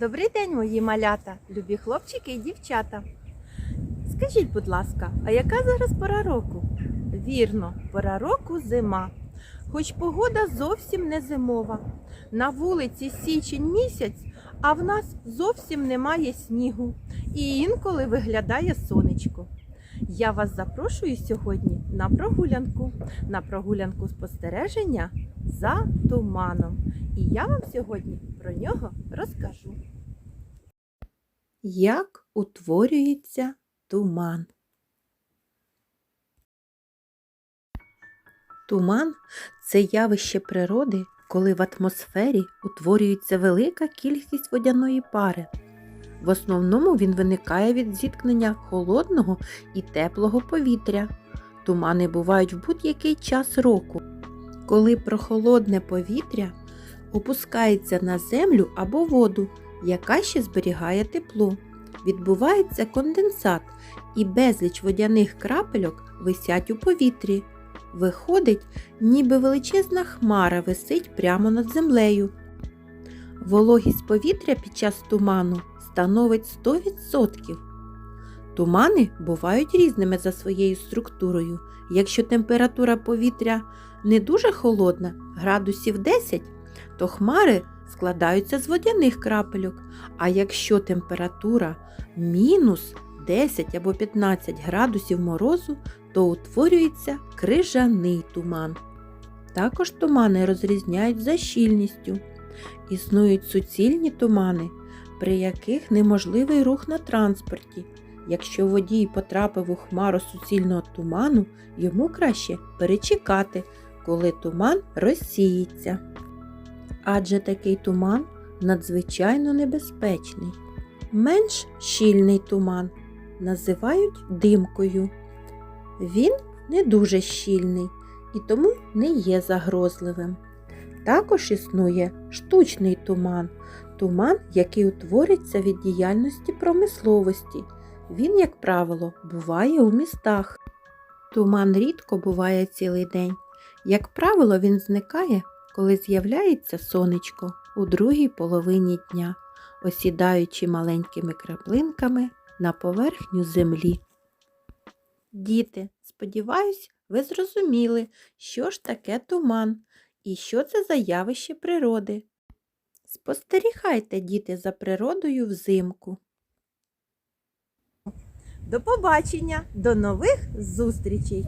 Добрий день, мої малята, любі хлопчики і дівчата. Скажіть, будь ласка, а яка зараз пора року? Вірно, пора року зима. Хоч погода зовсім не зимова. На вулиці січень місяць, а в нас зовсім немає снігу. І інколи виглядає сонечко. Я вас запрошую сьогодні на прогулянку, на прогулянку спостереження за туманом. І я вам сьогодні про нього розкажу. Як утворюється туман? Туман це явище природи, коли в атмосфері утворюється велика кількість водяної пари. В основному він виникає від зіткнення холодного і теплого повітря. Тумани бувають в будь-який час року, коли прохолодне повітря опускається на землю або воду, яка ще зберігає тепло. Відбувається конденсат, і безліч водяних крапельок висять у повітрі. Виходить, ніби величезна хмара висить прямо над землею. Вологість повітря під час туману становить 100%. Тумани бувають різними за своєю структурою. Якщо температура повітря не дуже холодна, градусів 10, то хмари складаються з водяних крапельок. А якщо температура мінус 10 або 15 градусів морозу, то утворюється крижаний туман. Також тумани розрізняють за щільністю. Існують суцільні тумани, при яких неможливий рух на транспорті. Якщо водій потрапив у хмару суцільного туману, йому краще перечекати, коли туман розсіється. Адже такий туман надзвичайно небезпечний. Менш щільний туман називають димкою. Він не дуже щільний і тому не є загрозливим. Також існує штучний туман, туман, який утворюється від діяльності промисловості. Він, як правило, буває у містах. Туман рідко буває цілий день. Як правило, він зникає, коли з'являється сонечко у другій половині дня, осідаючи маленькими краплинками на поверхню землі. Діти, сподіваюсь, ви зрозуміли, що ж таке туман і що це за явище природи. Спостерігайте, діти, за природою взимку. До побачення, до нових зустрічей!